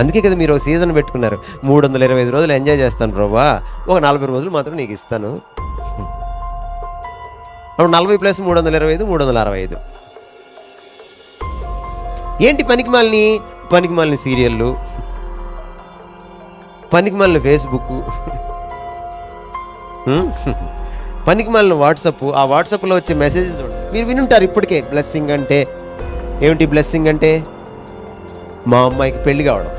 అందుకే కదా మీరు ఒక సీజన్ పెట్టుకున్నారు. మూడు వందల ఇరవై ఐదు రోజులు ఎంజాయ్ చేస్తాను ప్రభా. ఒక నలభై రోజులు మాత్రం నీకు ఇస్తాను. అప్పుడు నలభై ప్లస్ మూడు వందల ఇరవై ఐదు మూడు వందల అరవై ఐదు. ఏంటి పనికిమాలిని? మాలిని సీరియళ్ళు పనికిమాలిన ఫేస్బుక్ పనికిమాలిన వాట్సప్ ఆ వాట్సాప్లో వచ్చే మెసేజ్ మీరు వినుంటారు ఇప్పటికే. బ్లెస్సింగ్ అంటే. ఏమిటి బ్లెస్సింగ్ అంటే? మా అమ్మాయికి పెళ్ళి కావడం.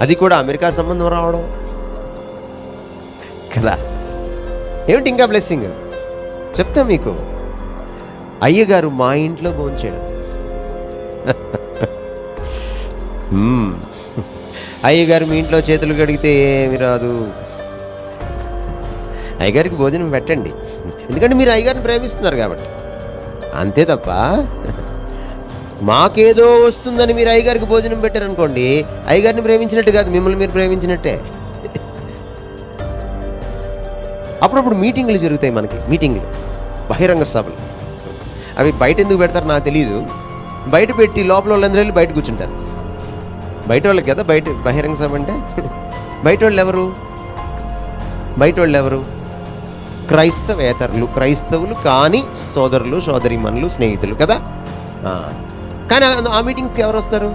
అది కూడా అమెరికా సంబంధం రావడం. కదా? ఏమిటి ఇంకా బ్లెస్సింగ్ చెప్తా మీకు. అయ్యగారు మా ఇంట్లో భోంచేయడం. అయ్యగారు మీ ఇంట్లో చేతులు కడిగితే ఏమి రాదు. అయ్యగారికి భోజనం పెట్టండి. ఎందుకంటే మీరు అయ్యగారిని ప్రేమిస్తున్నారు కాబట్టి. అంతే తప్ప మాకేదో వస్తుందని మీరు అయ్యగారికి భోజనం పెట్టారనుకోండి అయ్యగారిని ప్రేమించినట్టు కాదు మిమ్మల్ని మీరు ప్రేమించినట్టే. అప్పుడప్పుడు మీటింగ్లు జరుగుతాయి మనకి మీటింగ్లు బహిరంగ సభలు. అవి బయట ఎందుకు పెడతారు నాకు తెలియదు బయట పెట్టి లోపల వాళ్ళందరూ వెళ్ళి బయట కూర్చుంటారు. బయట వాళ్ళకి కదా బయట బహిరంగ సభ అంటే? బయట వాళ్ళు ఎవరు? బయట వాళ్ళు ఎవరు? క్రైస్తవేతరులు క్రైస్తవులు కాని సోదరులు సోదరిమణులు స్నేహితులు కదా? కానీ ఆ- మీటింగ్కి ఎవరు వస్తారు?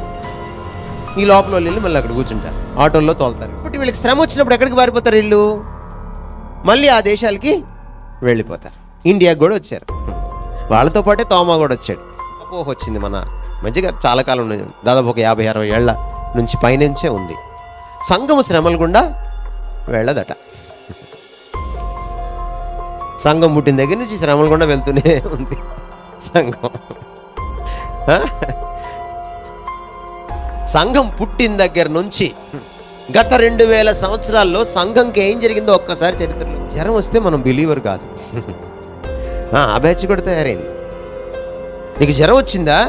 ఈ లోపల వెళ్ళి మళ్ళీ అక్కడ కూర్చుంటారు. ఆటోల్లో తోలుతారు. కాబట్టి వీళ్ళకి శ్రమ వచ్చినప్పుడు ఎక్కడికి పారిపోతారు వీళ్ళు? మళ్ళీ ఆ దేశాలకి వెళ్ళిపోతారు. ఇండియాకి కూడా వచ్చారు. వాళ్ళతో పాటే తోమా కూడా వచ్చాడు. అపోహ వచ్చింది మన మంచిగా చాలా కాలం నుంచి దాదాపు ఒక యాభై అరవై ఏళ్ళ నుంచి పైనుంచే ఉంది. సంఘము శ్రమల గుండా వెళ్ళదట. సంఘం పుట్టిన దగ్గర నుంచి శ్రమలు గుండా వెళ్తూనే ఉంది సంఘం. సంఘం పుట్టిన దగ్గర నుంచి గత రెండు వేల సంవత్సరాల్లో సంఘంకి ఏం జరిగిందో ఒక్కసారి చరిత్రలో. జ్వరం వస్తే మనం బిలీవర్ కాదు. ఆ బ్యాచ్ కూడా తయారైంది. నీకు జ్వరం వచ్చిందా?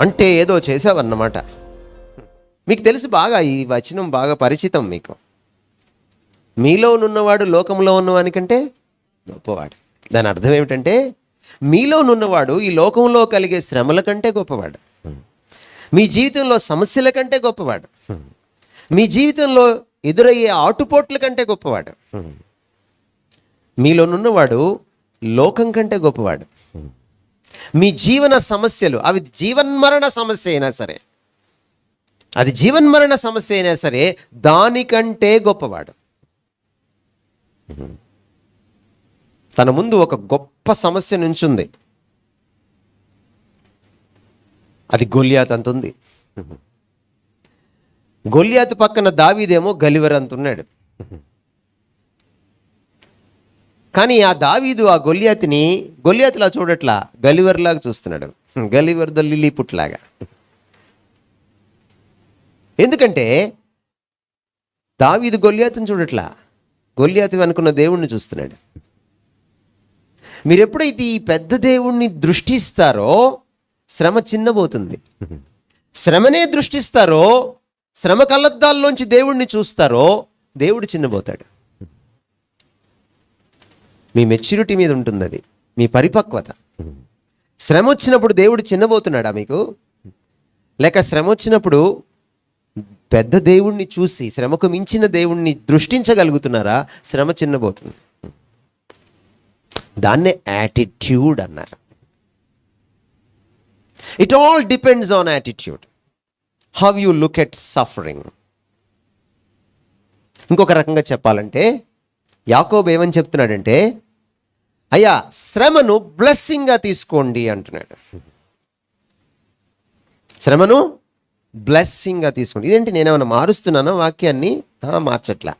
అంటే ఏదో చేసావన్నమాట. మీకు తెలుసు బాగా ఈ వచనం బాగా పరిచితం మీకు. మీలో ఉన్నవాడు లోకంలో ఉన్నవానికంటే గొప్పవాడు. దాని అర్థం ఏమిటంటే మీలోనున్నవాడు ఈ లోకంలో కలిగే శ్రమల కంటే గొప్పవాడు. మీ జీవితంలో సమస్యల కంటే గొప్పవాడు. మీ జీవితంలో ఎదురయ్యే ఆటుపోట్ల కంటే గొప్పవాడు. మీలోనున్నవాడు లోకం కంటే గొప్పవాడు. మీ జీవన సమస్యలు అవి జీవన్మరణ సమస్య అయినా సరే అది జీవన్మరణ సమస్య అయినా సరే దానికంటే గొప్పవాడు. తన ముందు ఒక గొప్ప సమస్య నుంచుంది. అది గొల్యాత్ అంత ఉంది గొల్యాత్ పక్కన దావీదేమో గలివర్ అంత ఉన్నాడు కానీ ఆ దావీదు ఆ గొల్యాతిని గొల్యాతులా చూడట్లా గలివర్లాగా చూస్తున్నాడు. గలివర్ ద లిలీపుట్లాగా ఎందుకంటే దావీదు గొల్యాతుని చూడట్లా. గొల్యాతు అనుకున్న దేవుణ్ణి చూస్తున్నాడు. మీరు ఎప్పుడైతే ఈ పెద్ద దేవుణ్ణి దృష్టిస్తారో శ్రమ చిన్నబోతుంది. శ్రమనే దృష్టిస్తారో శ్రమ కళ్ళద్దాల్లోంచి దేవుణ్ణి చూస్తారో దేవుడు చిన్నబోతాడు. మీ మెచ్యూరిటీ మీద ఉంటుంది అది మీ పరిపక్వత. శ్రమ వచ్చినప్పుడు దేవుడు చిన్నబోతున్నాడా మీకు? లేక శ్రమ వచ్చినప్పుడు పెద్ద దేవుణ్ణి చూసి శ్రమకు మించిన దేవుణ్ణి దృష్టించగలుగుతున్నారా? శ్రమ చిన్నబోతుంది. దాన్నే యాటిట్యూడ్ అన్నారు. It all depends on attitude how you look at suffering ఇంకొక రకంగా చెప్పాలంటే యాకోబ్ ఏమని చెప్తున్నాడంటే అయ్యా శ్రమను బ్లెస్సింగ్గా తీసుకోండి అంటున్నాడు. శ్రమను బ్లెస్సింగ్గా తీసుకోండి. ఇదేంటి నేనేమైనా మారుస్తున్నానో వాక్యాన్ని? మార్చట్లా.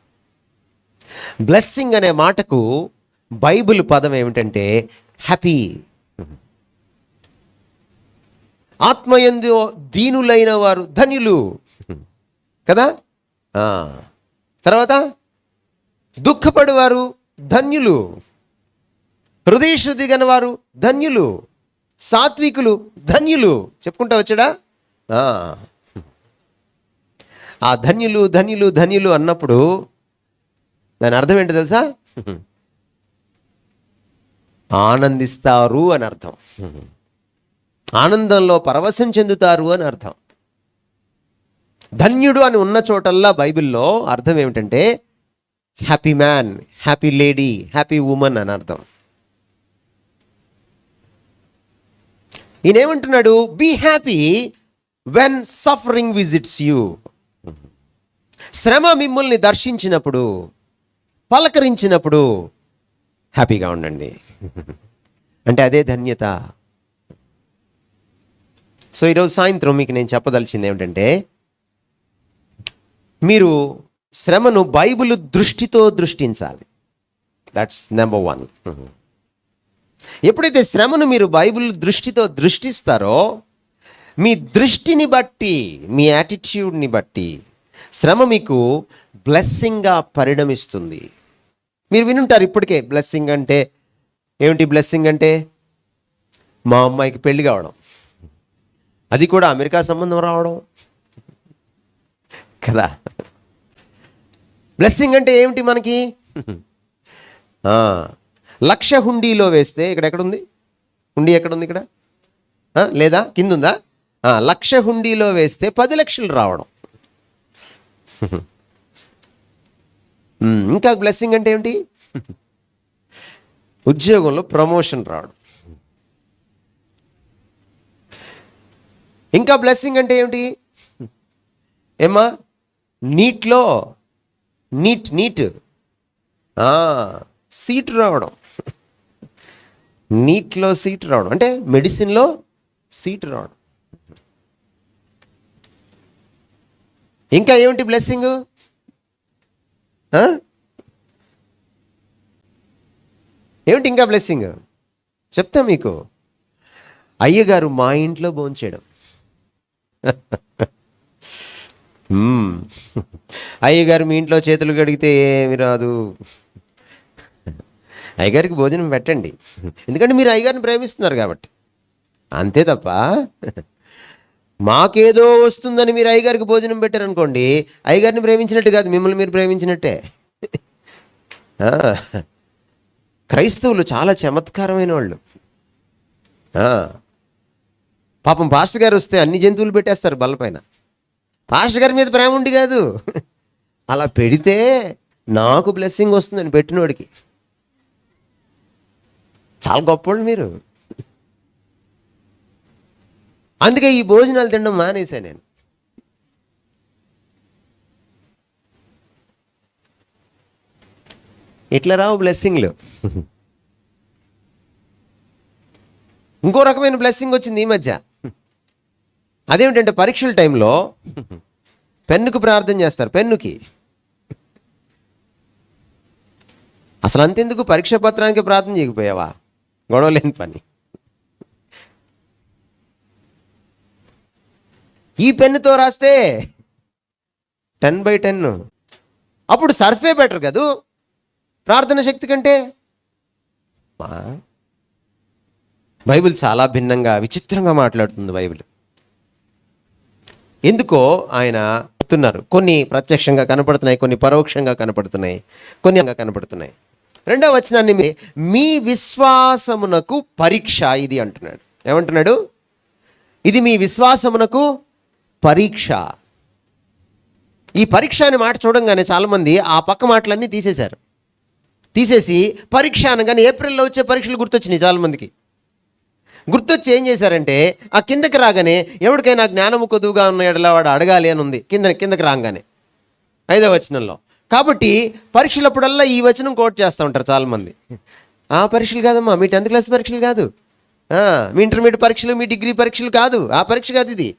బ్లెస్సింగ్ అనే మాటకు బైబిల్ పదం ఏమిటంటే హ్యాపీ. ఆత్మయందు దీనులైన వారు ధన్యులు. కదా? తర్వాత దుఃఖపడేవారు ధన్యులు. హృదయశుద్ధి గల వారు ధన్యులు. సాత్వికులు ధన్యులు. చెప్పుకుంటా వచ్చాడా? ఆ. ఆ ధన్యులు ధన్యులు ధన్యులు అన్నప్పుడు దాని అర్థం ఏంటో తెలుసా? ఆనందిస్తారు అని అర్థం. ఆనందంలో పరవశం చెందుతారు అని అర్థం. ధన్యుడు అని ఉన్న చోటల్లా బైబిల్లో అర్థం ఏమిటంటే happy man happy lady happy women అని అర్థం. ఈయనేమంటున్నాడు? Be happy when suffering visits you. శ్రమ మిమ్మల్ని దర్శించినప్పుడు పలకరించినప్పుడు హ్యాపీగా ఉండండి. అంటే అదే ధన్యత. సో ఈరోజు సాయంత్రం మీకు నేను చెప్పదలిచింది ఏమిటంటే మీరు శ్రమను బైబిల్ దృష్టితో దృష్టించాలి. దట్స్ నెంబర్ వన్ ఎప్పుడైతే శ్రమను మీరు బైబిల్ దృష్టితో దృష్టిస్తారో మీ దృష్టిని బట్టి మీ యాటిట్యూడ్ని బట్టి శ్రమ మీకు బ్లెస్సింగ్గా పరిణమిస్తుంది. మీరు వినుంటారు ఇప్పటికే బ్లెస్సింగ్ అంటే ఏమిటి బ్లెస్సింగ్ అంటే? మా అమ్మాయికి పెళ్ళి కావడం. అది కూడా అమెరికా సంబంధం రావడం. కదా? బ్లెస్సింగ్ అంటే ఏమిటి మనకి? లక్ష హుండీలో వేస్తే ఇక్కడ ఎక్కడుంది? హుండీ ఎక్కడుంది ఇక్కడ? లేదా? కింద ఉందా లక్ష హుండీలో వేస్తే పది లక్షలు రావడం. ఇంకా బ్లెస్సింగ్ అంటే ఏమిటి? ఉద్యోగంలో ప్రమోషన్ రావడం. ఇంకా బ్లెస్సింగ్ అంటే ఏమిటి? ఏమ్మా? నీట్లో నీట్ నీట్. సీట్ రావడం. నీట్లో సీట్ రావడం. అంటే మెడిసిన్లో సీట్ రావడం. ఇంకా ఏమిటి బ్లెస్సింగ్ ఏమిటి ఇంకా బ్లెస్సింగ్ చెప్తా మీకు. అయ్యగారు మా ఇంట్లో భోంచేయడం. అయ్యగారు మీ ఇంట్లో చేతులు కడిగితే ఏమి రాదు. అయ్యగారికి భోజనం పెట్టండి. ఎందుకంటే మీరు అయ్యగారిని ప్రేమిస్తున్నారు కాబట్టి. అంతే తప్ప మాకేదో వస్తుందని మీరు అయ్యగారికి భోజనం పెట్టారనుకోండి అయ్యగారిని ప్రేమించినట్టు కాదు మిమ్మల్ని మీరు ప్రేమించినట్టే. క్రైస్తవులు చాలా చమత్కారమైన వాళ్ళు. పాపం పాస్టర్ గారు వస్తే అన్ని జంతువులు పెట్టేస్తారు బల్లపైన పాస్టర్ గారి మీద ప్రేమ ఉండి కాదు. అలా పెడితే నాకు బ్లెస్సింగ్ వస్తుందని పెట్టినోడికి. చాలా గొప్పవాళ్ళు మీరు. అందుకే ఈ భోజనాలు తినడం మానేశాను నేను. ఇట్లా రావు బ్లెస్సింగ్లు ఇంకో రకమైన బ్లెస్సింగ్ వచ్చింది ఈ మధ్య. అదేమిటంటే పరీక్షల టైంలో పెన్నుకు ప్రార్థన చేస్తారు పెన్నుకి. అసలు అంతెందుకు? పరీక్ష పత్రానికి ప్రార్థన చేయకపోయావా? గొడవ లేని పని. ఈ పెన్నుతో రాస్తే టెన్ బై టెన్ అప్పుడు సర్ఫే బెటర్ కదూ? ప్రార్థన శక్తి కంటే? మా బైబిల్ చాలా భిన్నంగా విచిత్రంగా మాట్లాడుతుంది బైబిల్. ఎందుకో ఆయన చెప్తున్నారు కొన్ని ప్రత్యక్షంగా కనపడుతున్నాయి కొన్ని పరోక్షంగా కనపడుతున్నాయి కొన్ని కనపడుతున్నాయి. రెండవ వచనాన్ని మీ- మీ విశ్వాసమునకు పరీక్ష ఇది అంటున్నాడు. ఏమంటున్నాడు? ఇది మీ విశ్వాసమునకు పరీక్ష. ఈ పరీక్ష అనే మాట చూడంగానే చాలామంది ఆ పక్క మాటలన్నీ తీసేశారు. తీసేసి పరీక్ష అనగానే ఏప్రిల్లో వచ్చే పరీక్షలు గుర్తొచ్చినాయి చాలామందికి. గుర్తొచ్చి ఏం చేశారంటే ఆ కిందకి రాగానే ఎవరికైనా జ్ఞానము కొద్దుగా ఉన్న ఎడల వాడు అడగాలి అని ఉంది కింద కిందకి రాగానే. ఐదవ వచనంలో. కాబట్టి పరీక్షలప్పుడల్లా ఈ వచనం కోట్ చేస్తూ ఉంటారు చాలామంది. ఆ పరీక్షలు కాదమ్మా మీ టెన్త్ క్లాస్ పరీక్షలు కాదు. మీ ఇంటర్మీడియట్ పరీక్షలు మీ డిగ్రీ పరీక్షలు కాదు ఆ పరీక్ష కాదు ఇది.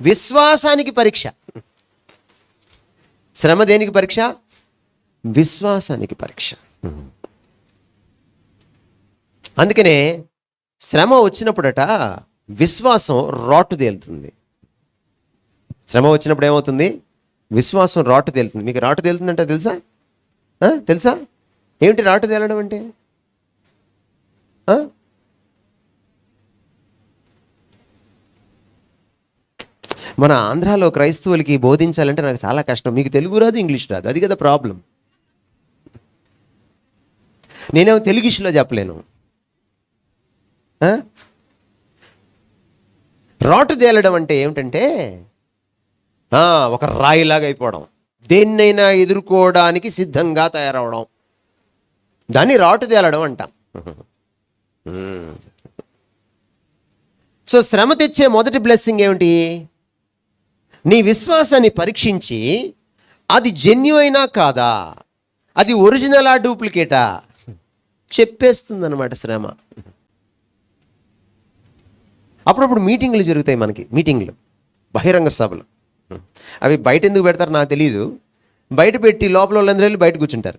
విశ్వాసానికి పరీక్ష. శ్రమ దేనికి పరీక్ష? విశ్వాసానికి పరీక్ష. అందుకనే శ్రమ వచ్చినప్పుడట విశ్వాసం రాటు తేలుతుంది శ్రమ వచ్చినప్పుడు ఏమవుతుంది? విశ్వాసం రాటు తేలుతుంది మీకు రాటు తేలుతుందంటే తెలుసా? తెలుసా? ఏమిటి రాటు తేలడం అంటే? మన ఆంధ్రాలో క్రైస్తవులకి బోధించాలంటే నాకు చాలా కష్టం. మీకు తెలుగు రాదు ఇంగ్లీష్ రాదు. అది కదా ప్రాబ్లం. నేనేమో తెలుగులో చెప్పలేను. రాటు తేలడం అంటే ఏమిటంటే ఒక రాయిలాగా అయిపోవడం. దేన్నైనా ఎదుర్కోవడానికి సిద్ధంగా తయారవడం. దాన్ని రాటు తేలడం అంటాం. సో శ్రమ తెచ్చే మొదటి బ్లెస్సింగ్ ఏమిటి? నీ విశ్వాసాన్ని పరీక్షించి అది జెన్యున్ కాదా? అది ఒరిజినలా డూప్లికేటా? చెప్పేస్తుందన్నమాట శ్రమ. అప్పుడప్పుడు మీటింగ్లు జరుగుతాయి మనకి మీటింగ్లు బహిరంగ సభలు. అవి బయట ఎందుకు పెడతారు నాకు తెలియదు బయట పెట్టి లోపల వాళ్ళందరూ వెళ్ళి బయట కూర్చుంటారు.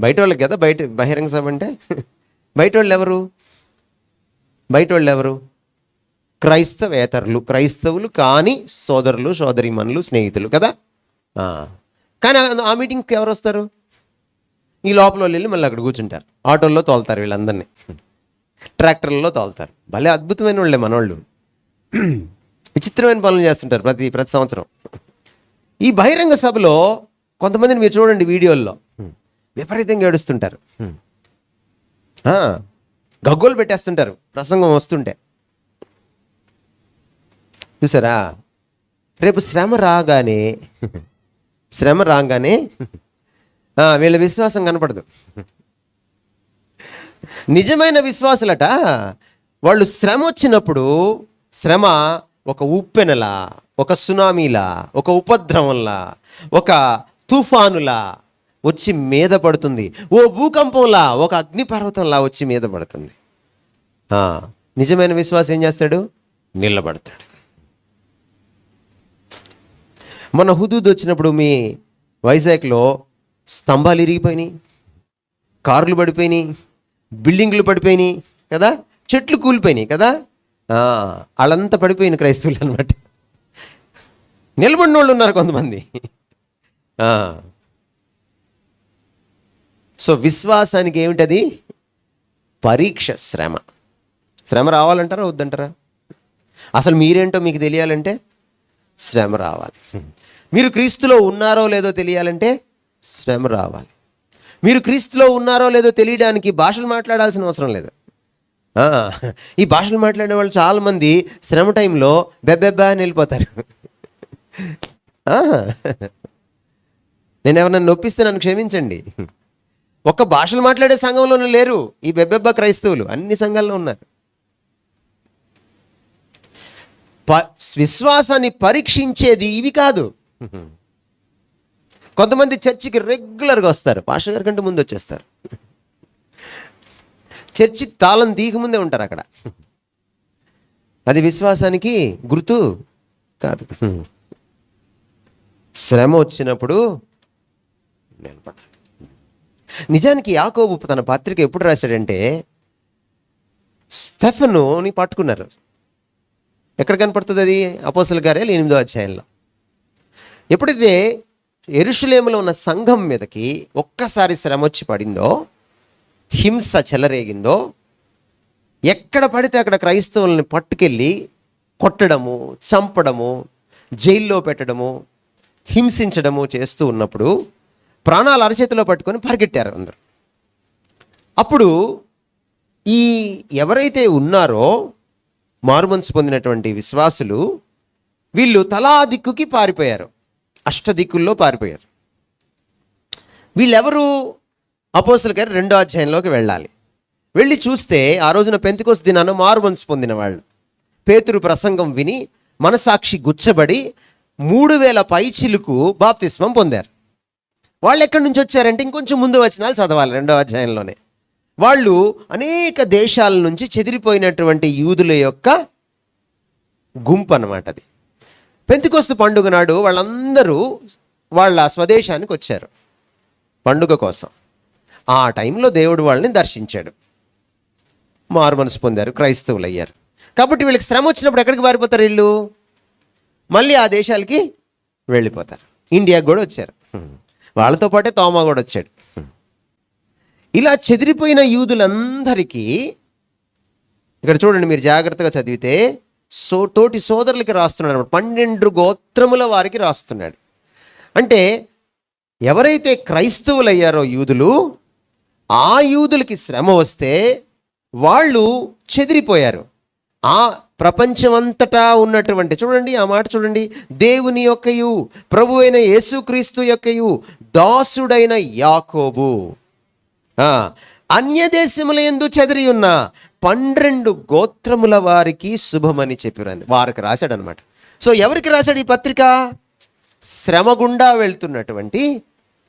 బయట వాళ్ళకి కదా బయట బహిరంగ సభ అంటే? బయట వాళ్ళు ఎవరు? బయట వాళ్ళు ఎవరు? క్రైస్తవేతరులు క్రైస్తవులు కాని సోదరులు సోదరిమణులు స్నేహితులు కదా? కానీ ఆ మీటింగ్కి ఎవరు వస్తారు? ఈ లోపల వెళ్ళి మళ్ళీ అక్కడ కూర్చుంటారు. ఆటోల్లో తోలుతారు వీళ్ళందరినీ. ట్రాక్టర్లలో తోలుతారు. భలే అద్భుతమైన వాళ్ళే మనోళ్ళు. విచిత్రమైన పనులు చేస్తుంటారు ప్రతి ప్రతి సంవత్సరం. ఈ బహిరంగ సభలో కొంతమందిని మీరు చూడండి వీడియోల్లో. విపరీతంగా ఏడుస్తుంటారు. గగ్గోలు పెట్టేస్తుంటారు. ప్రసంగం వస్తుంటే. చూసారా? రేపు శ్రమ రాగానే శ్రమ రాగానే వీళ్ళ విశ్వాసం కనపడదు. నిజమైన విశ్వాసులట వాళ్ళు శ్రమ వచ్చినప్పుడు శ్రమ ఒక ఉప్పెనలా ఒక సునామీలా ఒక ఉపద్రవంలా ఒక తుఫానులా వచ్చి మీద పడుతుంది. ఓ భూకంపంలా ఒక అగ్నిపర్వతంలా వచ్చి మీద పడుతుంది. నిజమైన విశ్వాసం ఏం చేస్తాడు? నిలబడతాడు. మొన్న హుదూద్ వచ్చినప్పుడు మీ వైజాగ్లో స్తంభాలు ఇరిగిపోయినాయి కార్లు పడిపోయినాయి బిల్డింగ్లు పడిపోయినాయి కదా? చెట్లు కూలిపోయినాయి కదా? వాళ్ళంతా పడిపోయిన క్రైస్తవులు అనమాట నిలబడిన వాళ్ళు ఉన్నారు కొంతమంది. సో విశ్వాసానికి ఏమిటది? పరీక్ష శ్రమ. శ్రమ రావాలంటారా వద్దంటారా? అసలు మీరేంటో మీకు తెలియాలంటే శ్రమ రావాలి. మీరు క్రీస్తులో ఉన్నారో లేదో తెలియాలంటే శ్రమ రావాలి. మీరు క్రీస్తులో ఉన్నారో లేదో తెలియడానికి భాషలు మాట్లాడాల్సిన అవసరం లేదు. ఈ భాషలు మాట్లాడే వాళ్ళు చాలామంది శ్రమ టైంలో బెబ్బెబ్బా అని వెళ్ళిపోతారు. నేను ఎవరన్నా నొప్పిస్తే నన్ను క్షమించండి. ఒక్క భాషలు మాట్లాడే సంఘంలోనూ లేరు ఈ బెబ్బెబ్బ క్రైస్తవులు. అన్ని సంఘాల్లో ఉన్నారు. ప- విశ్వాసాన్ని పరీక్షించేది ఇవి కాదు. కొంతమంది చర్చికి రెగ్యులర్గా వస్తారు. పాష గారి కంటే ముందు వచ్చేస్తారు. చర్చి తాళం ముందే ఉంటారు అక్కడ. అది విశ్వాసానికి గుర్తు కాదు. శ్రమ వచ్చినప్పుడు నిలబడాలి. నిజానికి యాకోబు తన పత్రిక ఎప్పుడు రాశాడంటే స్టెఫనుని పట్టుకున్నారు. ఎక్కడ కనపడుతుంది అది? అపోసల గారే ఎనిమిదో అధ్యాయంలో. ఎప్పుడైతే ఎరుషులేములో ఉన్న సంఘం మీదకి ఒక్కసారి శ్రమ వచ్చి పడిందో హింస చెలరేగిందో ఎక్కడ పడితే అక్కడ క్రైస్తవుల్ని పట్టుకెళ్ళి కొట్టడము చంపడము జైల్లో పెట్టడము హింసించడము చేస్తూ ఉన్నప్పుడు ప్రాణాలు అరచేతిలో పట్టుకొని పరిగెట్టారు అందరు. అప్పుడు ఈ ఎవరైతే ఉన్నారో మార్మన్స్ పొందినటువంటి విశ్వాసులు వీళ్ళు తలా దిక్కుకి పారిపోయారు. అష్టదిక్కుల్లో పారిపోయారు. వీళ్ళెవరు? అపోస్తుల గారు రెండో అధ్యాయంలోకి వెళ్ళాలి. వెళ్ళి చూస్తే ఆ రోజున పెంతికోస్ దినాన మారుమనసు పొందిన వాళ్ళు. పేతురు ప్రసంగం విని మనసాక్షి గుచ్చబడి మూడు వేల పైచిలుకు బాప్తిస్మం పొందారు. వాళ్ళు ఎక్కడి నుంచి వచ్చారంటే ఇంకొంచెం ముందు వచనాలు చదవాలి రెండో అధ్యాయంలోనే. వాళ్ళు అనేక దేశాల నుంచి చెదిరిపోయినటువంటి యూదుల యొక్క గుంపు అన్నమాట అది. పెంతికొస్తు పండుగ నాడు వాళ్ళందరూ వాళ్ళ స్వదేశానికి వచ్చారు. పండుగ కోసం. ఆ టైంలో దేవుడు వాళ్ళని దర్శించాడు. మారు మనసు పొందారు క్రైస్తవులు అయ్యారు కాబట్టి వీళ్ళకి శ్రమ వచ్చినప్పుడు ఎక్కడికి పారిపోతారు వీళ్ళు? మళ్ళీ ఆ దేశాలకి వెళ్ళిపోతారు. ఇండియాకి కూడా వచ్చారు. వాళ్ళతో పాటే తోమా కూడా వచ్చాడు. ఇలా చెదిరిపోయిన యూదులందరికీ ఇక్కడ చూడండి మీరు జాగ్రత్తగా చదివితే సో తోటి సోదరులకి రాస్తున్నాడు అనమాట పన్నెండు గోత్రముల వారికి రాస్తున్నాడు. అంటే ఎవరైతే క్రైస్తవులయ్యారో యూదులు ఆ యూదులకి శ్రమ వస్తే వాళ్ళు చెదిరిపోయారు. ఆ ప్రపంచమంతటా ఉన్నటువంటి చూడండి ఆ మాట చూడండి దేవుని యొక్కయు ప్రభు అయిన యేసుక్రీస్తు యొక్కయు దాసుడైన యాకోబు. ఆ, అన్యదేశముల చెదిరి ఉన్న పన్నెండు గోత్రముల వారికి శుభమని చెప్పిరండి. వారికి రాశాడు అనమాట సో ఎవరికి రాశాడు ఈ పత్రిక? శ్రమ గుండా వెళ్తున్నటువంటి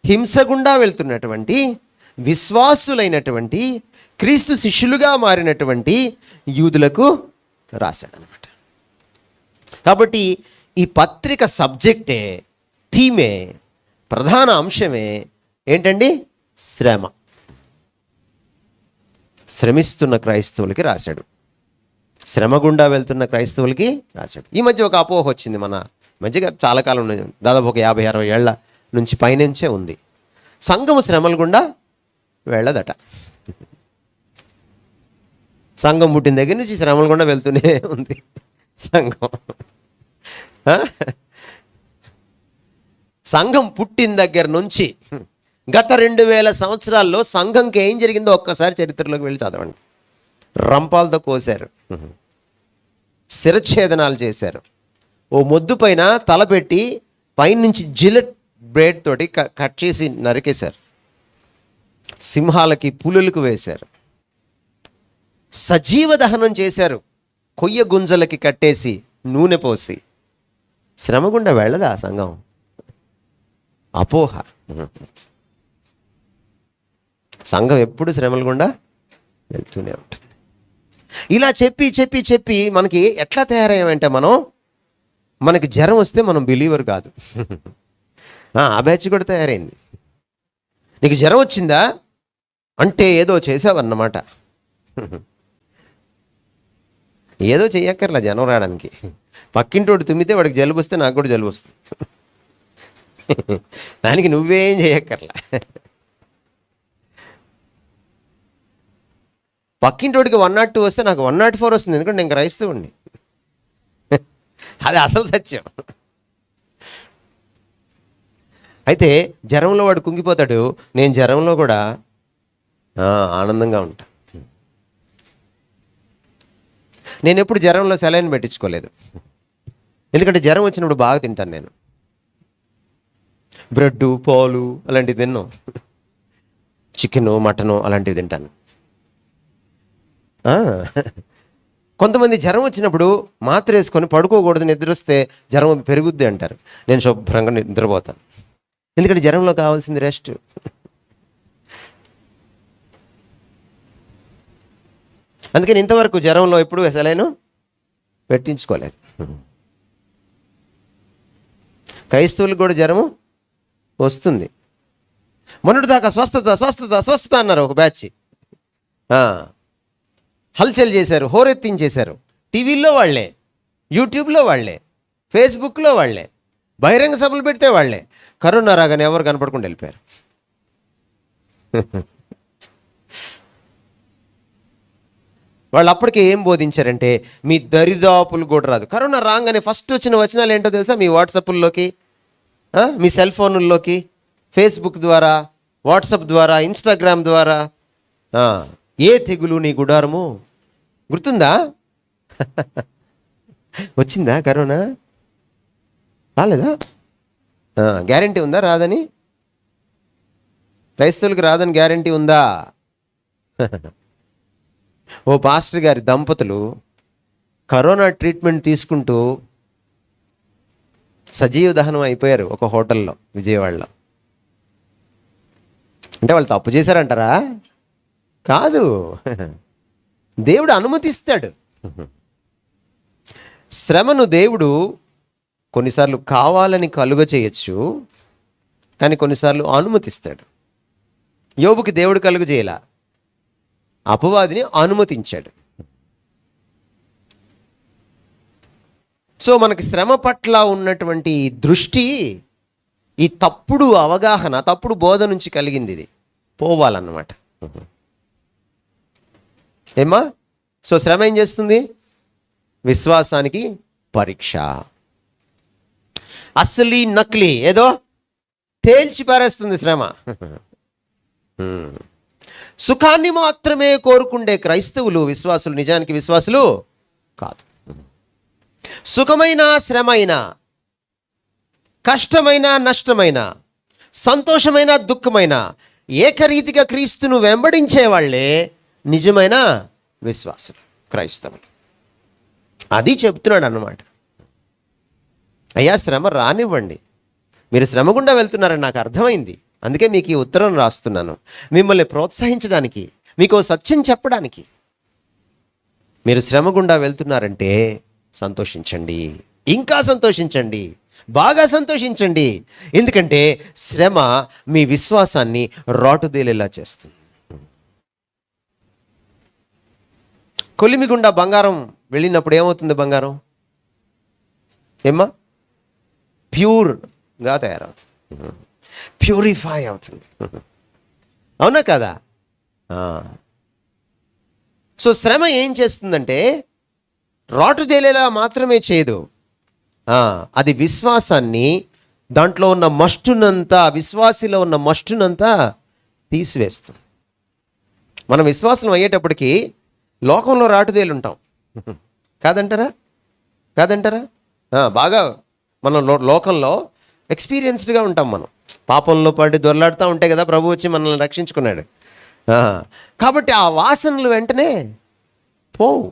హింస గుండా వెళ్తున్నటువంటి విశ్వాసులైనటువంటి క్రీస్తు శిష్యులుగా మారినటువంటి యూదులకు రాశాడనమాట కాబట్టి ఈ పత్రిక సబ్జెక్టే థీమే ప్రధాన అంశమే ఏంటండి? శ్రమ. శ్రమిస్తున్న క్రైస్తవులకి రాశాడు. శ్రమ గుండా వెళ్తున్న క్రైస్తవులకి రాశాడు. ఈ మధ్య ఒక అపోహ వచ్చింది మన మధ్యగా చాలా కాలం దాదాపు ఒక యాభై అరవై ఏళ్ళ నుంచి పైనుంచే ఉంది. సంఘము శ్రమల గుండా వెళ్ళదట. సంఘం పుట్టిన దగ్గర నుంచి శ్రమల గుండా వెళ్తూనే ఉంది సంఘం. సంఘం పుట్టిన దగ్గర నుంచి గత రెండు వేల సంవత్సరాల్లో సంఘంకి ఏం జరిగిందో ఒక్కసారి చరిత్రలోకి వెళ్ళి చదవండి. రంపాలతో కోశారు. శిరఛేదనాలు చేశారు. ఓ మొద్దు పైన తలపెట్టి పైనుంచి జిలెట్ బ్రేడ్ తోటి కట్ చేసి నరికేశారు. సింహాలకి పులులకు వేశారు. సజీవ దహనం చేశారు. కొయ్య గుంజలకి కట్టేసి నూనె పోసి. శ్రమగుండా వెళ్ళదా సంఘం? అపోహ. సంఘం ఎప్పుడు శ్రమల గుండా వెళ్తూనే ఉంటుంది. ఇలా చెప్పి చెప్పి చెప్పి మనకి ఎట్లా తయారయ్యామంటే మనం మనకి జ్వరం వస్తే మనం బిలీవర్ కాదు. ఆ బ్యాచ్ కూడా తయారైంది. నీకు జ్వరం వచ్చిందా? అంటే ఏదో చేసావన్నమాట. ఏదో చెయ్యక్కర్లా జనం రావడానికి. పక్కింటోడు తుమ్మితే వాడికి జలుబు వస్తే నాకు కూడా జలుబు వస్తుంది. దానికి నువ్వేం చేయక్కర్లా పక్కింటోడికి వన్ నాట్ టూ వస్తే నాకు వన్ నాట్ ఫోర్ వస్తుంది. ఎందుకంటే నేను క్రైస్తవుడిని అది అసలు సత్యం. అయితే జ్వరంలో వాడు కుంగిపోతాడు. నేను జ్వరంలో కూడా ఆనందంగా ఉంటా. నేను ఎప్పుడు జ్వరంలో సెలైన్ పెట్టించుకోలేదు. ఎందుకంటే జ్వరం వచ్చినప్పుడు బాగా తింటాను నేను. బ్రెడ్ పాలు అలాంటివి తిన్నాను చికెను మటను అలాంటివి తింటాను. కొంతమంది జ్వరం వచ్చినప్పుడు మాత్ర వేసుకొని పడుకోకూడదు నిద్ర వస్తే జ్వరం పెరుగుద్ది అంటారు. నేను శుభ్రంగా నిద్రపోతాను. ఎందుకంటే జ్వరంలో కావాల్సింది రెస్ట్. అందుకని ఇంతవరకు జ్వరంలో ఎప్పుడు వేసలేను పెట్టించుకోలేదు. క్రైస్తవులకు కూడా జ్వరము వస్తుంది. మొన్నటి దాకా స్వస్థత స్వస్థత స్వస్థత అన్నారు ఒక బ్యాచ్. హల్చల్ చేశారు హోరెత్తించేశారు టీవీల్లో వాళ్ళే యూట్యూబ్లో వాళ్ళే ఫేస్బుక్లో వాళ్ళే బహిరంగ సభలు పెడితే వాళ్ళే. కరోనా రాగానే ఎవరు కనపడకుండా వెళ్ళిపోయారు. వాళ్ళు అప్పటికే ఏం బోధించారంటే మీ దరిదాపులు కూడా రాదు. కరోనా రాగానే ఫస్ట్ వచ్చిన వచనాలు ఏంటో తెలుసా? మీ వాట్సాప్ల్లోకి మీ సెల్ ఫోన్ల్లోకి ఫేస్బుక్ ద్వారా వాట్సాప్ ద్వారా ఇన్స్టాగ్రామ్ ద్వారా ఏ తెగులు నీ గుడారము? గుర్తుందా? వచ్చిందా కరోనా? రాలేదా? గ్యారంటీ ఉందా? రాదని? క్రైస్తవులకు రాదని గ్యారంటీ ఉందా? ఓ పాస్టర్ గారి దంపతులు కరోనా ట్రీట్మెంట్ తీసుకుంటూ సజీవ దహనం అయిపోయారు ఒక హోటల్లో విజయవాడలో. అంటే వాళ్ళు తప్పు చేశారంటారా? కాదు. దేవుడు అనుమతిస్తాడు. శ్రమను దేవుడు కొన్నిసార్లు కావాలని కలుగ చేయొచ్చు కానీ కొన్నిసార్లు అనుమతిస్తాడు. యోబుకి దేవుడు కలుగు చేయలా? అపవాదిని అనుమతించాడు. సో మనకి శ్రమ పట్ల ఉన్నటువంటి దృష్టి ఈ తప్పుడు అవగాహన తప్పుడు బోధ నుంచి కలిగింది ఇది. పోవాలన్నమాట. ఏమ్మా? సో శ్రమ ఏం చేస్తుంది? విశ్వాసానికి పరీక్ష. అసలీ నకిలీ ఏదో తేల్చి పారేస్తుంది శ్రమ. సుఖాన్ని మాత్రమే కోరుకుండే క్రైస్తవులు విశ్వాసులు నిజానికి విశ్వాసులు కాదు. సుఖమైన శ్రమైన కష్టమైన నష్టమైన సంతోషమైన దుఃఖమైన ఏకరీతిగా క్రీస్తును వెంబడించే వాళ్ళే నిజమైన విశ్వాసులు క్రైస్తవులు. అది చెప్తున్నాడు అన్నమాట. అయ్యా శ్రమ రానివ్వండి. మీరు శ్రమ గుండా వెళ్తున్నారని నాకు అర్థమైంది. అందుకే మీకు ఈ ఉత్తరం రాస్తున్నాను. మిమ్మల్ని ప్రోత్సహించడానికి మీకు సత్యం చెప్పడానికి. మీరు శ్రమ గుండా వెళ్తున్నారంటే సంతోషించండి. ఇంకా సంతోషించండి. బాగా సంతోషించండి. ఎందుకంటే శ్రమ మీ విశ్వాసాన్ని రాటుదేలేలా చేస్తుంది. కొలిమి గుండా బంగారం వెళ్ళినప్పుడు ఏమవుతుంది బంగారం? ఏమ్మా? ప్యూర్గా తయారవుతుంది. ప్యూరిఫై అవుతుంది. అవునా కదా? సో శ్రమ ఏం చేస్తుందంటే రాటు తేలేలా మాత్రమే చేయదు. అది విశ్వాసాన్ని దాంట్లో ఉన్న మస్టునంతా విశ్వాసిలో ఉన్న మస్టునంతా తీసివేస్తుంది. మనం విశ్వాసం అయ్యేటప్పటికి లోకంలో రాటుదేలు ఉంటాం కాదంటారా? కాదంటారా బాగా మనం లోకంలో ఎక్స్పీరియన్స్డ్గా ఉంటాం మనం. పాపంలో పడి దొరలాడుతూ ఉంటే కదా ప్రభు వచ్చి మనల్ని రక్షించుకున్నాడు. కాబట్టి ఆ వాసనలు వెంటనే పోవు.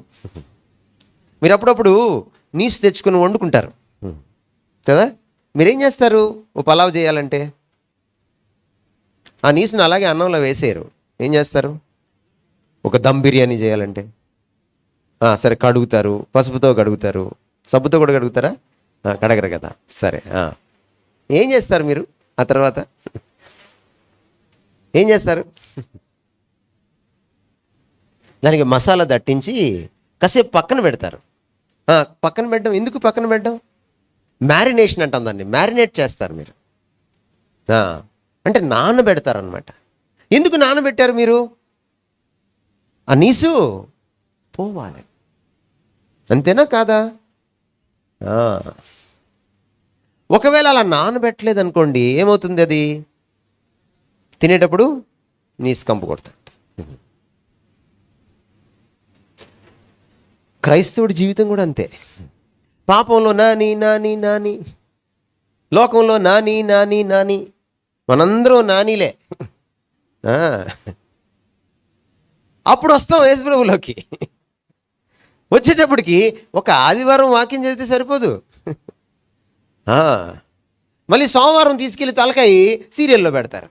మీరు అప్పుడప్పుడు నీసు తెచ్చుకుని వండుకుంటారు. కదా? మీరేం చేస్తారు? ఓ పలావ్ చేయాలంటే? ఆ నీసును అలాగే అన్నంలో వేసేయరు. ఏం చేస్తారు? ఒక దమ్ బిర్యానీ చేయాలంటే. సరే కడుగుతారు. పసుపుతో కడుగుతారు. సబ్బుతో కూడా కడుగుతారా? కడగరు కదా. సరే ఏం చేస్తారు మీరు ఆ తర్వాత? ఏం చేస్తారు? దానికి మసాలా దట్టించి కాసేపు పక్కన పెడతారు. పక్కన పెట్టడం ఎందుకు పక్కన పెట్టడం? మ్యారినేషన్ అంటాం దాన్ని. మ్యారినేట్ చేస్తారు మీరు. అంటే అంటే నానబెడతారనమాట ఎందుకు నానబెట్టారు మీరు? ఆ నీసు పోవాలి. అంతేనా కాదా? ఒకవేళ అలా నానబెట్టలేదు అనుకోండి ఏమవుతుంది అది? తినేటప్పుడు నీసు కంపు కొడతాడు. క్రైస్తవుడి జీవితం కూడా అంతే. పాపంలో నాని నాని నాని. లోకంలో నాని నాని నాని. మనందరం నానీలే. అప్పుడు వస్తాం యేసుప్రభులోకి వచ్చేటప్పటికి ఒక ఆదివారం వాకింగ్ చదివితే సరిపోదు. మళ్ళీ సోమవారం తీసుకెళ్ళి తలకాయి సీరియల్లో పెడతారు.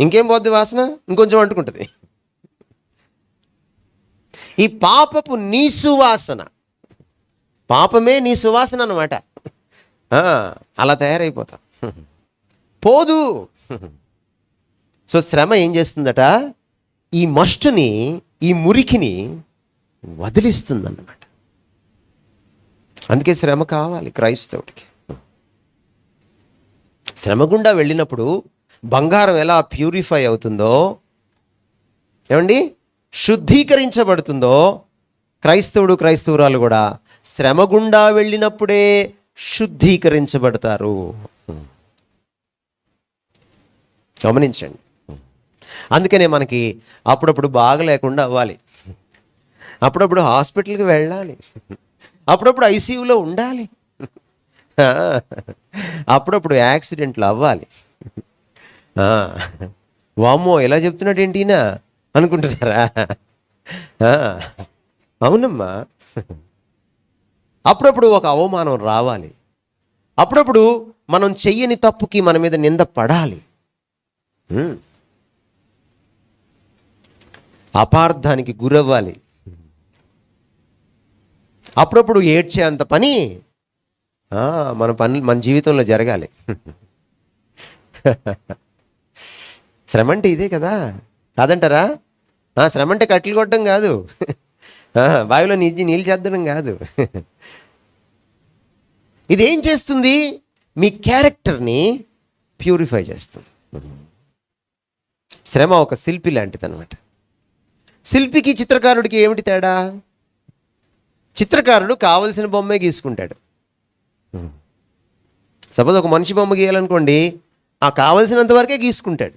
ఇంకేం పోద్ది వాసన? ఇంకొంచెం అంటుకుంటుంది. ఈ పాపపు నీ సువాసన. పాపమే నీ సువాసన అనమాట అలా తయారైపోతాం. పోదు. సో శ్రమ ఏం చేస్తుందట? ఈ మస్టుని ఈ మురికిని వదిలిస్తుందన్నమాట. అందుకే శ్రమ కావాలి క్రైస్తవుడికి. శ్రమ గుండా వెళ్ళినప్పుడు బంగారం ఎలా ప్యూరిఫై అవుతుందో ఏమండి? శుద్ధీకరించబడుతుందో క్రైస్తవుడు క్రైస్తవురాలు కూడా శ్రమ గుండా వెళ్ళినప్పుడే శుద్ధీకరించబడతారు. గమనించండి. అందుకనే మనకి అప్పుడప్పుడు బాగలేకుండా అవ్వాలి. అప్పుడప్పుడు హాస్పిటల్కి వెళ్ళాలి. అప్పుడప్పుడు ఐసీయూలో ఉండాలి. అప్పుడప్పుడు యాక్సిడెంట్లు అవ్వాలి. వామ్మో ఎలా చెప్తున్నాడు ఏంటినా అనుకుంటున్నారా? అవునమ్మా. అప్పుడప్పుడు ఒక అవమానం రావాలి. అప్పుడప్పుడు మనం చెయ్యని తప్పుకి మన మీద నింద పడాలి. అపార్థానికి గురవ్వాలి. అప్పుడప్పుడు ఏడ్చే అంత పని మన పని మన జీవితంలో జరగాలి. శ్రమ అంటే ఇదే కదా. కాదంటారా? ఆ, శ్రమ అంటే కట్లు కొట్టడం కాదు. బావిలో నీచి నీళ్ళు చేద్దడం కాదు. ఇది ఏం చేస్తుంది? మీ క్యారెక్టర్ని ప్యూరిఫై చేస్తుంది. శ్రమ ఒక శిల్పి లాంటిది అనమాట శిల్పికి చిత్రకారుడికి ఏమిటి తేడా? చిత్రకారుడు కావలసిన బొమ్మే గీసుకుంటాడు. సపోజ్ ఒక మనిషి బొమ్మ గీయాలనుకోండి ఆ కావలసినంత వరకే గీసుకుంటాడు.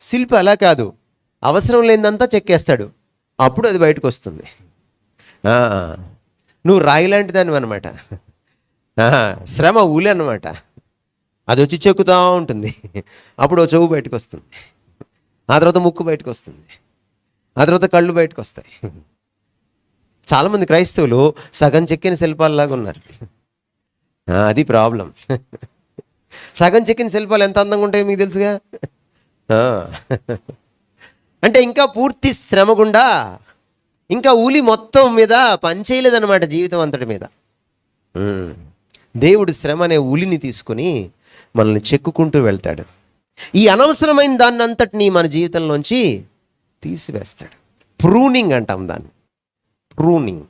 శిల్పి అలా కాదు అవసరం లేనిదంతా చెక్కేస్తాడు. అప్పుడు అది బయటకు వస్తుంది నువ్వు రాయి లాంటిదాన్ని అనమాట శ్రమ ఊలే అనమాట అది వచ్చి చెక్కుతూ ఉంటుంది. అప్పుడు ఓ చెవు బయటకు వస్తుంది ఆ తర్వాత ముక్కు బయటకు వస్తుంది ఆ తర్వాత కళ్ళు బయటకు వస్తాయి చాలామంది క్రైస్తవులు సగం చెక్కిన శిల్పాలలాగా ఉన్నారు. అది ప్రాబ్లం. సగం చెక్కిన శిల్పాలు ఎంత అందంగా ఉంటాయో మీకు తెలుసుగా? అంటే ఇంకా పూర్తి శ్రమ గుండా ఇంకా ఊలి మొత్తం మీద పనిచేయలేదన్నమాట జీవితం అంతటి మీద. దేవుడు శ్రమ అనే ఉలిని తీసుకొని మనల్ని చెక్కుకుంటూ వెళ్తాడు. ఈ అనవసరమైన దాన్ని అంతటినీ మన జీవితంలోంచి తీసివేస్తాడు. ప్రూనింగ్ అంటాం దాన్ని. ప్రూనింగ్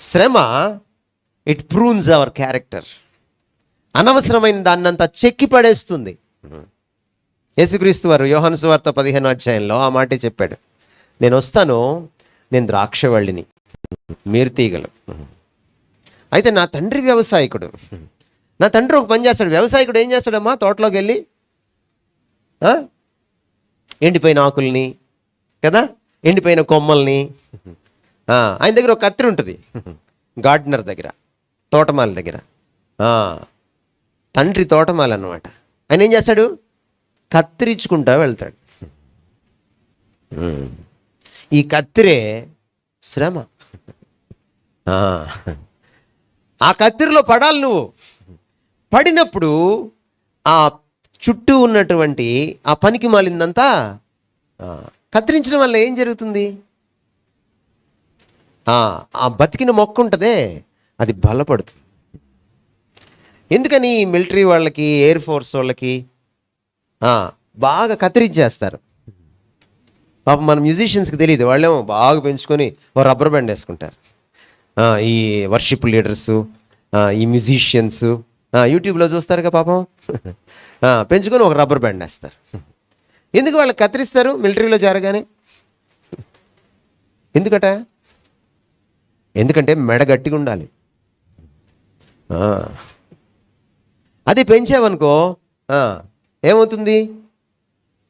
శ్రమ ఇట్ ప్రూన్స్ అవర్ క్యారెక్టర్ అనవసరమైన దాన్నంతా చెక్కి పడేస్తుంది. యేసుక్రీస్తు వారు యోహన్ సువార్త పదిహేను అధ్యాయంలో ఆ మాటే చెప్పాడు. నేను వస్తాను నేను ద్రాక్షవల్లిని మీరు తీగలు. అయితే నా తండ్రి వ్యవసాయకుడు నా తండ్రి ఒక పని చేస్తాడు వ్యవసాయకుడు ఏం చేస్తాడమ్మా? తోటలోకి వెళ్ళి ఎండిపోయిన ఆకుల్ని కదా? ఎండిపోయిన కొమ్మల్ని. ఆయన దగ్గర ఒక కత్తిరి ఉంటుంది. గార్డెనర్ దగ్గర తోటమాల దగ్గర. తండ్రి తోటమాల అన్నమాట. ఆయన ఏం చేస్తాడు? కత్తిరించుకుంటా వెళ్తాడు. ఈ కత్తిరే శ్రమ. ఆ. ఆ కత్తిరిలో పడాలి నువ్వు. పడినప్పుడు ఆ చుట్టూ ఉన్నటువంటి ఆ పనికి మాలిందంతా కత్తిరించడం వల్ల ఏం జరుగుతుంది? ఆ బతికిన మొక్క ఉంటుందే అది బలపడుతుంది. ఎందుకని మిలిటరీ వాళ్ళకి ఎయిర్ ఫోర్స్ వాళ్ళకి బాగా కత్తిరించేస్తారు. పాపం మన మ్యూజిషియన్స్కి తెలియదు వాళ్ళేమో బాగా పెంచుకొని ఓ రబ్బర్ బ్యాండ్ వేసుకుంటారు. ఈ వర్షిప్ లీడర్సు ఈ మ్యూజిషియన్స్ యూట్యూబ్లో చూస్తారుగా పాపం. పెంచుకొని ఒక రబ్బర్ బ్యాండ్ వేస్తారు. ఎందుకు వాళ్ళు కత్తిరిస్తారు మిలిటరీలో జరగానే ఎందుకట? ఎందుకంటే మెడ గట్టిగా ఉండాలి. అది పెంచావనుకో ఏమవుతుంది?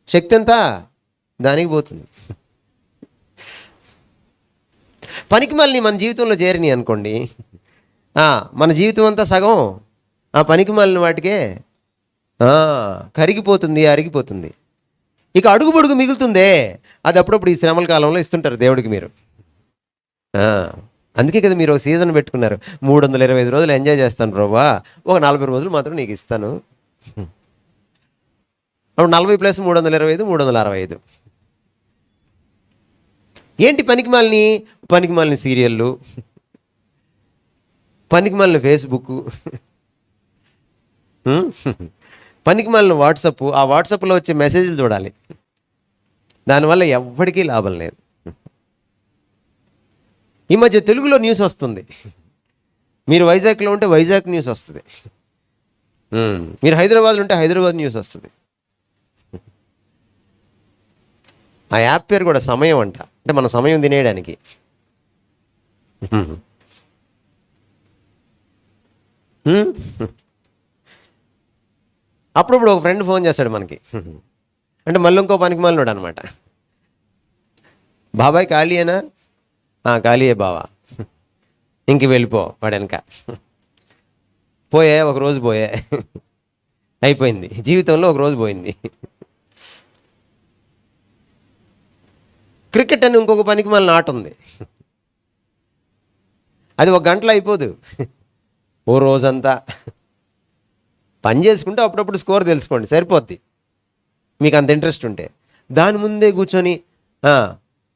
శక్తి అంతా దానికి పోతుంది. పనికి మళ్ళీ మన జీవితంలో చేరినాయి అనుకోండి మన జీవితం అంతా సగం ఆ పనికి మాలిన వాటికే కరిగిపోతుంది అరిగిపోతుంది. ఇక అడుగు పొడుగు మిగులుతుందే. అది అప్పుడప్పుడు ఈ శ్రమల కాలంలో ఇస్తుంటారు దేవుడికి మీరు. అందుకే కదా మీరు ఒక సీజన్ పెట్టుకున్నారు. మూడు వందల ఇరవై ఐదు రోజులు ఎంజాయ్ చేస్తాను ప్రభా. ఒక నలభై రోజులు మాత్రం నీకు ఇస్తాను. అప్పుడు నలభై ప్లస్ మూడు వందల ఇరవై ఐదు మూడు వందల అరవై ఐదు. ఏంటి పనికిమాలిని పనికిమాలిన సీరియళ్ళు పనికిమాలిన ఫేస్బుక్ పనికి మాలిన వాట్సప్ ఆ వాట్సాప్లో వచ్చే మెసేజ్లు చూడాలి. దానివల్ల ఎవ్వడికీ లాభం లేదు. ఈ మధ్య తెలుగులో న్యూస్ వస్తుంది. మీరు వైజాగ్లో ఉంటే వైజాగ్ న్యూస్ వస్తుంది. మీరు హైదరాబాద్లో ఉంటే హైదరాబాద్ న్యూస్ వస్తుంది. ఆ యాప్ పేరు కూడా సమయం అంట. అంటే మన సమయం తినేయడానికి. అప్పుడప్పుడు ఒక ఫ్రెండ్ ఫోన్ చేస్తాడు మనకి. అంటే మళ్ళీ ఇంకో పనికి మళ్ళీ అనమాట. బాబాయ్ ఖాళీయేనా ఖాళీయే బావా. ఇంక వెళ్ళిపో వాడు వెనక. పోయే ఒక రోజు పోయే. అయిపోయింది. జీవితంలో ఒక రోజు పోయింది. క్రికెట్ అని ఇంకొక పనికి మళ్ళీ ఆట ఉంది. అది ఒక గంటలో అయిపోదు. ఓ రోజంతా. పని చేసుకుంటే అప్పుడప్పుడు స్కోర్ తెలుసుకోండి సరిపోద్ది. మీకు అంత ఇంట్రెస్ట్ ఉంటే. దాని ముందే కూర్చొని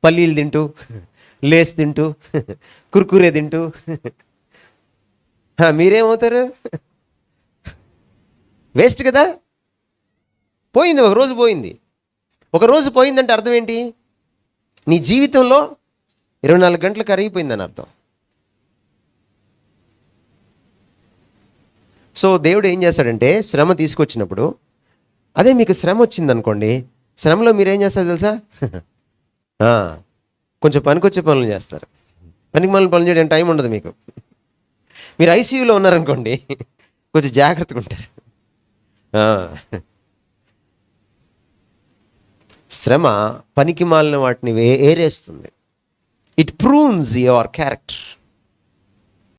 పల్లీలు తింటూ లేస్ తింటూ కుర్కురే తింటూ. మీరేమవుతారు? వేస్ట్ కదా? పోయింది ఒక రోజు పోయింది. ఒక రోజు పోయిందంటే అర్థం ఏంటి? నీ జీవితంలో ఇరవై నాలుగు గంటలు కరిగిపోయిందని అర్థం. సో దేవుడు ఏం చేస్తాడంటే శ్రమ తీసుకొచ్చినప్పుడు అదే మీకు శ్రమ వచ్చిందనుకోండి శ్రమలో మీరు ఏం చేస్తారు తెలుసా? కొంచెం పనికొచ్చే పనులు చేస్తారు. పనికి మళ్ళీ పనులు చేయడానికి టైం ఉండదు మీకు. మీరు ఐసీయూలో ఉన్నారనుకోండి కొంచెం జాగ్రత్తగా ఉంటారు. శ్రమ పనికి మాలిన వాటిని వే- ఏరేస్తుంది. It prunes your character